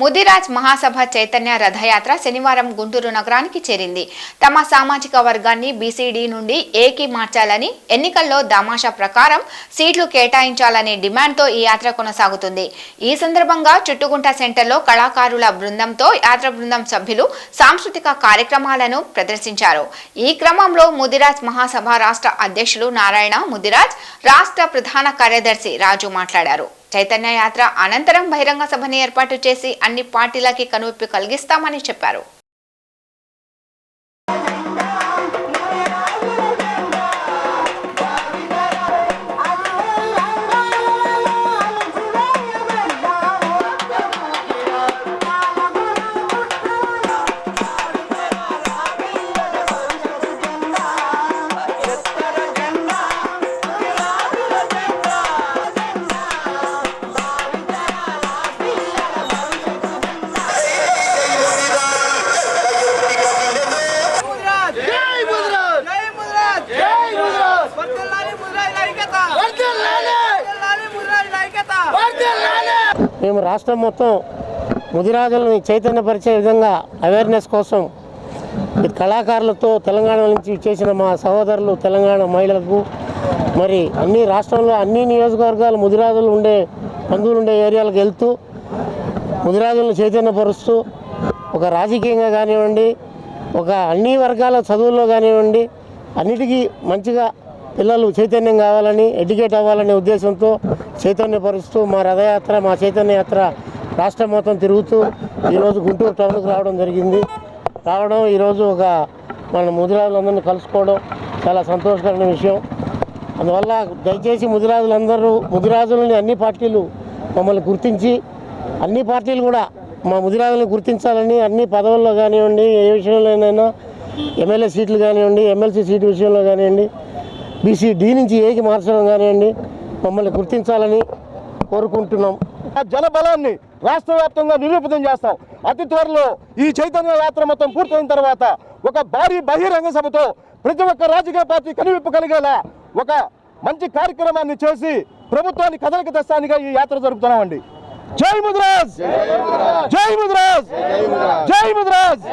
ముదిరాజ్ మహాసభ చైతన్య రథయాత్ర శనివారం గుంటూరు నగరానికి చేరింది. తమ సామాజిక వర్గాన్ని బీసీడీ నుండి ఏకి మార్చాలని ఎన్నికల్లో దామాషా ప్రకారం సీట్లు కేటాయించాలనే డిమాండ్తో ఈ యాత్ర కొనసాగుతుంది. ఈ సందర్భంగా చుట్టుగుంట సెంటర్లో కళాకారుల బృందంతో యాత్ర బృందం సభ్యులు సాంస్కృతిక కార్యక్రమాలను ప్రదర్శించారు. ఈ క్రమంలో ముదిరాజ్ మహాసభ రాష్ట్ర అధ్యక్షులు నారాయణ ముదిరాజ్ రాష్ట్ర ప్రధాన కార్యదర్శి రాజు మాట్లాడారు. చైతన్య యాత్ర అనంతరం బహిరంగ సభని ఏర్పాటు చేసి అన్ని పార్టీలకి కనువిప్పు కలిగిస్తామని చెప్పారు. మేము రాష్ట్రం మొత్తం ముదిరాజులను చైతన్యపరిచే విధంగా అవేర్నెస్ కోసం ఈ కళాకారులతో తెలంగాణ నుంచి చేసిన మా సహోదరులు తెలంగాణ మహిళలకు మరి అన్ని రాష్ట్రంలో అన్ని నియోజకవర్గాలు ముదిరాజులు ఉండే బంధువులు ఉండే ఏరియాలకు వెళ్తూ ముదిరాజులను చైతన్యపరుస్తూ ఒక రాజకీయంగా కానివ్వండి ఒక అన్ని వర్గాల చదువుల్లో కానివ్వండి అన్నిటికీ మంచిగా పిల్లలు చైతన్యం కావాలని ఎడ్యుకేట్ అవ్వాలనే ఉద్దేశంతో చైతన్యపరుస్తూ మా రథయాత్ర మా చైతన్యయాత్ర రాష్ట్ర రాష్ట్రం మొత్తం తిరుగుతూ ఈరోజు గుంటూరు టౌన్కి రావడం జరిగింది. రావడం ఈరోజు ఒక మన ముదిరాజులందరినీ కలుసుకోవడం చాలా సంతోషకరమైన విషయం. అందువల్ల దయచేసి ముదిరాజులందరూ ముదిరాజులని అన్ని పార్టీలు మమ్మల్ని గుర్తించి అన్ని పార్టీలు కూడా మా ముదిరాజులను గుర్తించాలని అన్ని పదవుల్లో కానివ్వండి ఏ విషయంలోనైనా ఎమ్మెల్యే సీట్లు కానివ్వండి ఎమ్మెల్సీ సీటు విషయంలో కానివ్వండి బీసీ డి నుంచి ఏకి మార్చడం కానివ్వండి మమ్మల్ని గుర్తించాలని కోరుకుంటున్నాం. ఆ జన బలాన్ని రాష్ట్ర వ్యాప్తంగా నిరూపితం చేస్తాం. అతి త్వరలో ఈ చైతన్య యాత్ర మొత్తం పూర్తయిన తర్వాత ఒక భారీ బహిరంగ సభతో ప్రతి ఒక్క రాజకీయ పార్టీ కనువిప్పు కలిగేలా ఒక మంచి కార్యక్రమాన్ని చేసి ప్రభుత్వాన్ని కదలిక తెస్తానిగా ఈ యాత్ర జరుపుతున్నామండి. జై ముద్రాజ్! జై ముద్రాజ్! జై ముద్రాజ్!